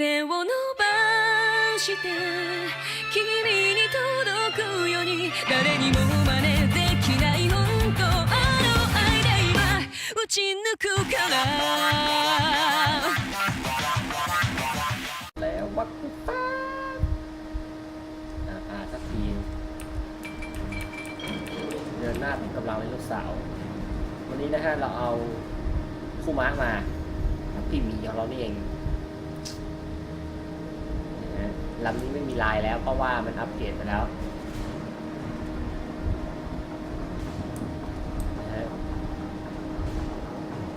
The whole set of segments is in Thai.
手を伸ばして君に届くように誰にも真似できない本当の愛で今打ち抜くから แล้ววักฟ้าอ่าอ่าสักทีเดินหน้าผมกำลังเป็นลูกสาว วันนี้นะฮะเราเอาคู่ม้ามาพี่หมีของเรานี่เอง ลำนี้ไม่มีลายแล้วเพราะว่ามันอัปเกรดไปแล้ว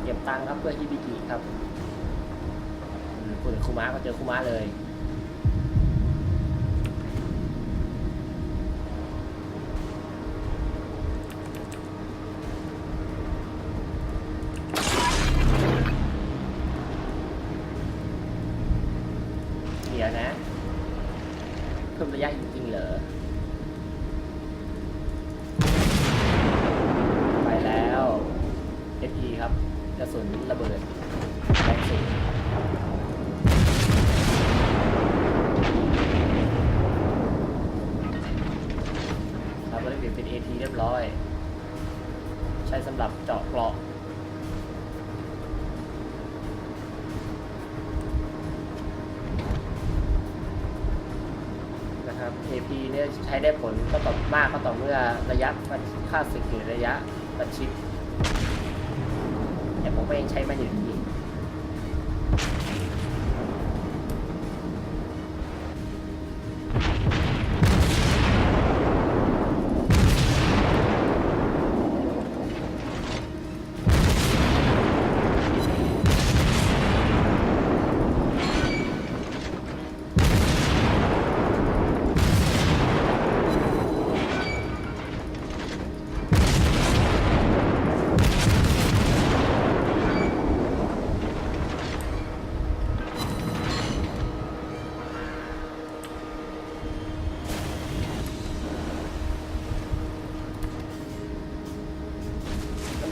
เก็บตังค์ครับเพื่อฮิบิกิครับอืมพูดคูม้าก็เจอคูม้าเลย ช้สำหรับเจาะเกราะนะครับ AP เนี่ยใช้ได้ผลก็ต่อมากก็ต่อเมื่อระยะค่าศึกหรือระยะประชิดแต่ผมก็ยังใช้มันอยู่ดี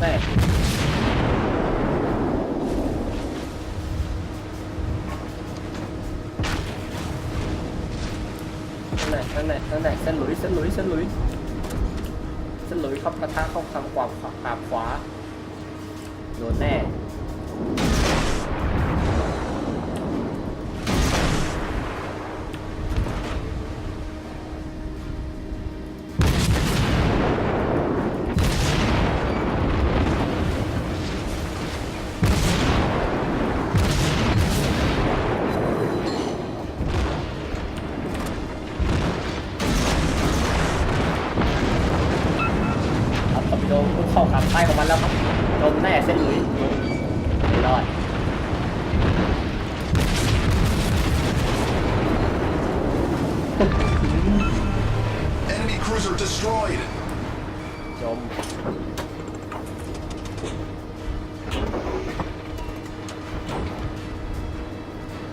แหละนั่นแหละนั่นแหละนั่นแหละเส้นหลุยเส้นหลุยเส้นหลุยเส้นหลุยครับกระทะเข้าทางขวาขวาขวาโดนแน่ ม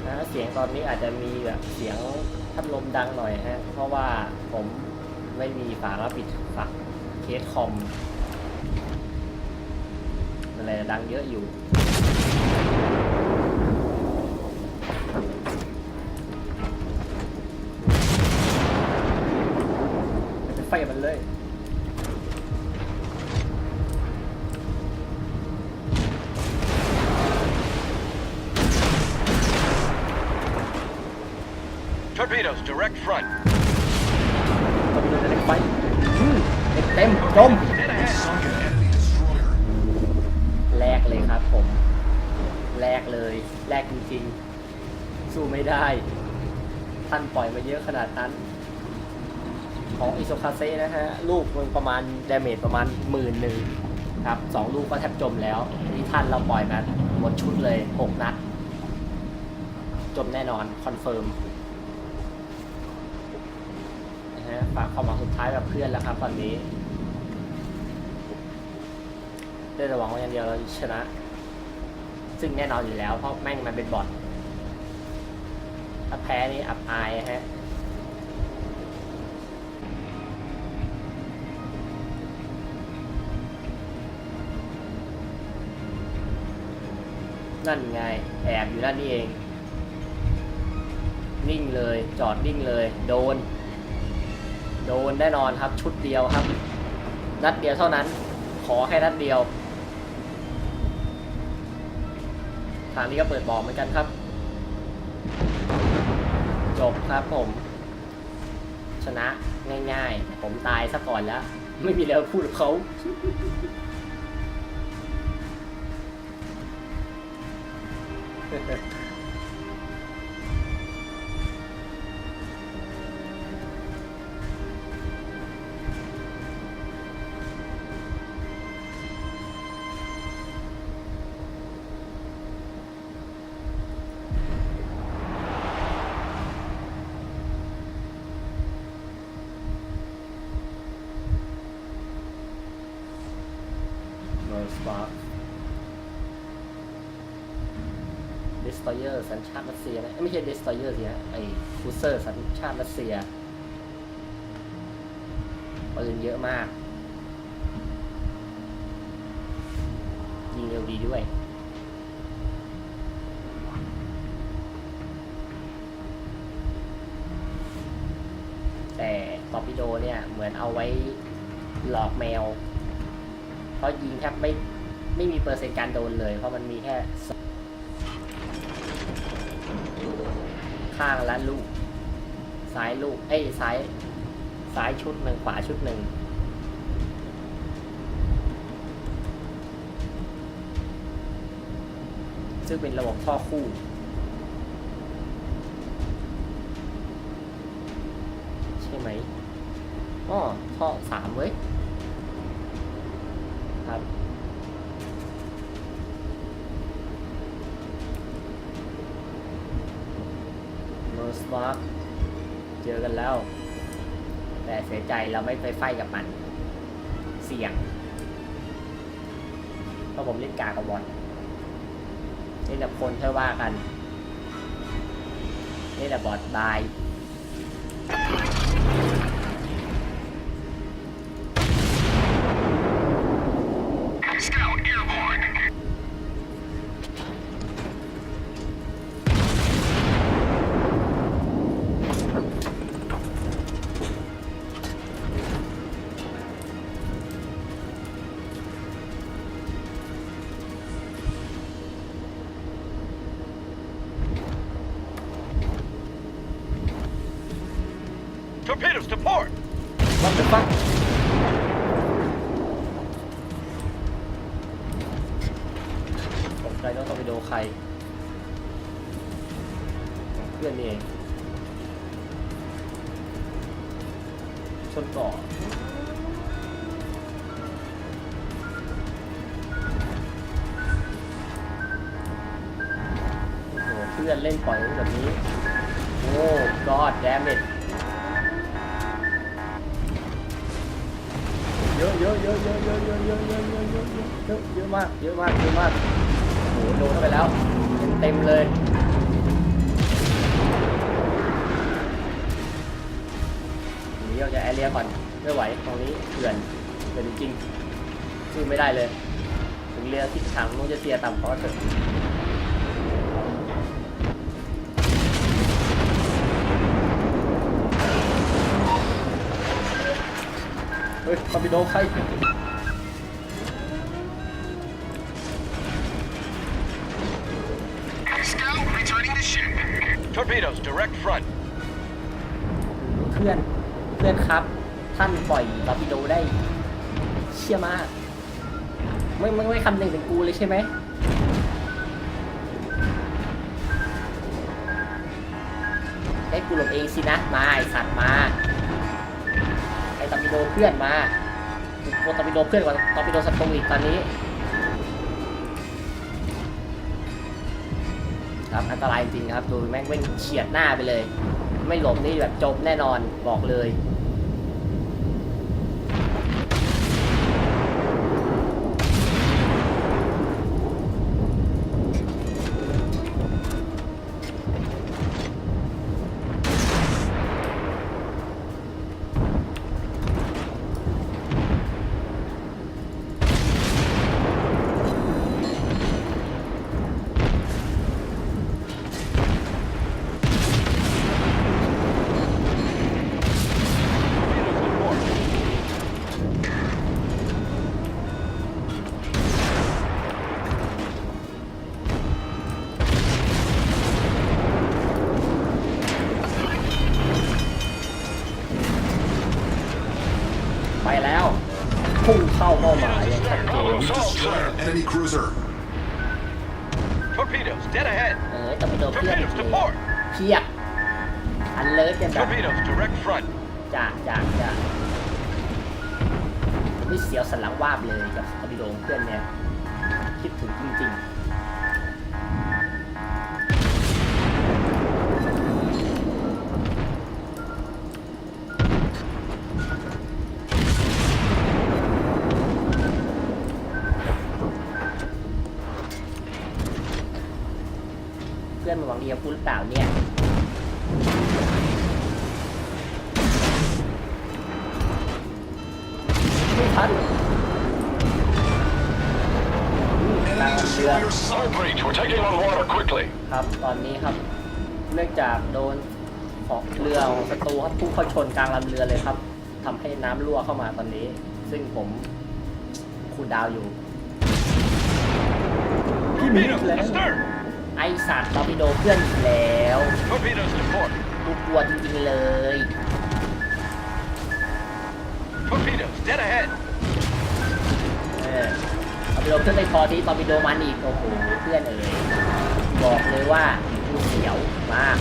นะเสียงตอนนี้อาจจะมีแบบเสียงพัดลมดังหน่อยฮะ เพราะว่าผมไม่มีฝามาปิดฝักเคสคอมมันเลยดังเยอะอยู่ไฟมันเลย front. ตบเลยเล็กไปอืมเต็มจม Dead ahead. แลกเลยครับผม แลกเลยแลกจริงๆ สู้ไม่ได้ ท่านปล่อยมาเยอะขนาดนั้น ของอิโซคาเซ่นะฮะ ลูกมันประมาณดาเมจประมาณหมื่นหนึ่งครับสองลูกก็แทบจมแล้ว นี่ท่านเราปล่อยมาหมดชุดเลยหกนัด จมแน่นอน คอนเฟิร์ม นะฝากความหวังสุดท้ายกับเพื่อนแล้วครับ ตอนนี้ได้ระวังว่าอย่างเดียวเราชนะ ซึ่งแน่นอนอยู่แล้วเพราะแม่งมันเป็นบอทถ้าแพ้นี่อับอายฮะนั่นไง แอบอยู่ด้านนี้เอง นิ่งเลย จอดนิ่งเลย โดน โดนแน่นอนครับชุดเดียวครับ นัดเดียวเท่านั้น ขอแค่นัดเดียว ทางนี้ก็เปิดบอกเหมือนกันครับ จบครับผม ชนะง่ายๆ ผมตายซะก่อนแล้ว ไม่มีแล้วพูดเขาเออร์สัญชาติรัสเซียนะ ไม่ใช่ดิสตอยเออร์สิฮะไอ้คูเซอร์สัญชาติรัสเซียปืนเยอะมาก ยิงเร็วดีด้วยแต่ตอร์ปิโดเนี่ย เหมือนเอาไว้หลอกแมว เพราะยิงแทบไม่ ไม่มีเปอร์เซ็นต์การโดนเลย เพราะมันมีแค่ข้างละลูก ซ้ายลูก เอ้ยซ้าย ซ้ายชุดหนึ่งขวาชุดหนึ่งซึ่งเป็นระบบท่อคู่ใช่ไหมอ๋อท่อสามเว้ยครับ โนสมาเจอกันแล้ว แต่เสียใจเราไม่ไปไฟกับมัน เสี่ยงเพราะผมเล่นกากระบอลเล่นกับคนเท่าว่ากันเล่นกับบอดบาย Torpedoes to port! What the fuck ตกใจต้องต้องไปโดนใครเพื่อนนี่เองชนเก่อโอ้โหเพื่อนเล่นปล่อยไว้แบบนี้ โอ้ god damn it เยอะเยอะเยอะเยอะเยอะเยอะเยอะเยอะเยอะเยอะเยอะเยอะเยอะมากเยอะมากเยอะมากโอ้โหโดนเข้าไปแล้วเต็มเต็มเลยหนีออกจากแอเรียก่อนไม่ไหวตรงนี้เถื่อนเถื่อนจริงๆสู้ไม่ได้เลย ถึงเรือทิศทางนู้นจะเสียต่ำเพราะเถอะ Scout, returning to ship. Torpedoes, direct front. เพื่อนเพื่อนครับ ท่านปล่อยตอร์ปิโดได้ เชี่ยมาก ไม่ไม่ไม่คำหนึ่งถึงกูเลยใช่ไหมให้กูหลบเองสินะ มาไอสัตว์มา ไอตอร์ปิโดเพื่อนมา ตัวตอร์ปิโดเพื่อนกว่าตอร์ปิโดศัตรูอีกตอนนี้ ครับอันตรายจริงครับ ดูแม่งเว้งเฉียดหน้าไปเลย ไม่หลบนี่แบบจบแน่นอนบอกเลย direct front. จ้าจ้าจ้าไม่เสียวสลังวาบเลยกับตอร์ปิโดของเพื่อนเนี่ยคิดถึงจริงๆเพื่อนมันหวังดีกับกูหรือเปล่าเนี่ย อ destroyer sunk. Hull breach, we're taking on water quickly. ครับ ตอนนี้ครับ เนื่องจากโดนของเรือของศัตรูครับพุ่งเข้าชนกลางลำเรือเลยครับทำให้น้ำรั่วเข้ามาตอนนี้ ซึ่งผมคูลดาวน์อยู่ Torpedoes, Left. astern. ไอสัตว์ตอร์ปิโดเพื่อนอีกแล้ว Torpedoes to port. กูกลัวจริงๆเลย Torpedoes, dead ahead. เออเอร์ปิโดเพื่อนไปคอที่ตอร์ปิโดมันอีกโอ้โหเพื่อนเอ๋ยบอกเลยว่ากูเสียวมาก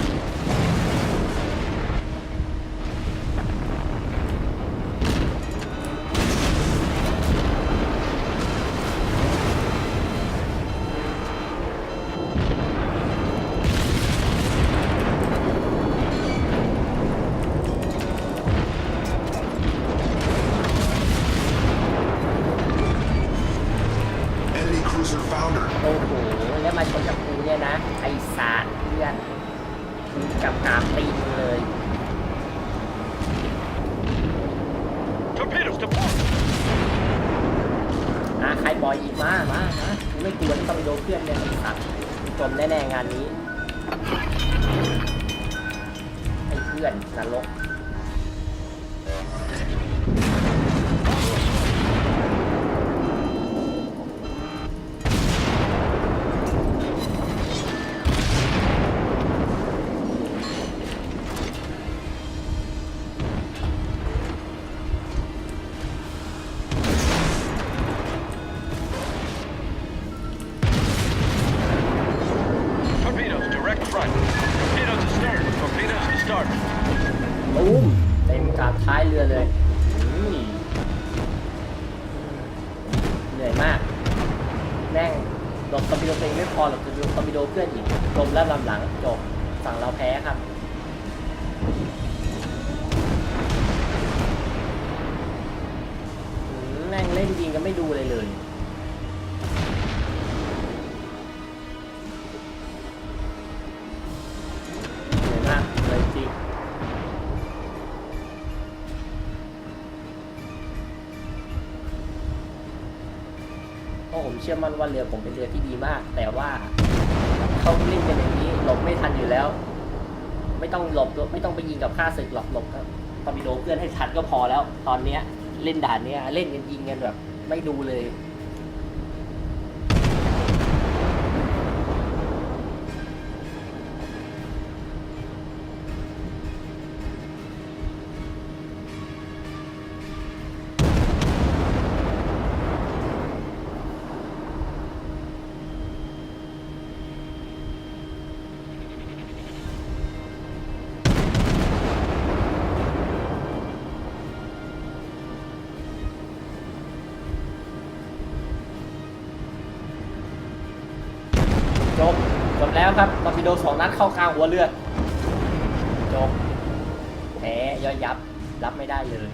ใครปล่อยอีกมามามากูไม่กลัวที่ต้องโดนเพื่อนเนี่ยไอสัตว์กูจมแน่ๆงานนี้ไอเพื่อนนรก เล่นยิงกันไม่ดูเลยเลย เหนื่อยมากเลยจริงเพราะผมเชื่อมั่นว่าเรือผมเป็นเรือที่ดีมาก แต่ว่าเขาเล่นกันอย่างนี้หลบไม่ทันอยู่แล้ว ไม่ต้องหลบไม่ต้องไปยิงกับข้าศึกหลบหลบครับตอร์ปิโดเพื่อนให้ทันก็พอแล้ว ตอนเนี้ย เล่นด่านเนี้ย เล่นกันยิงกันแบบ ไม่ดูเลย ปิโดสองนัดเข้ากลางหัวเรือจบแพ้ย่อยยับรับไม่ได้เลย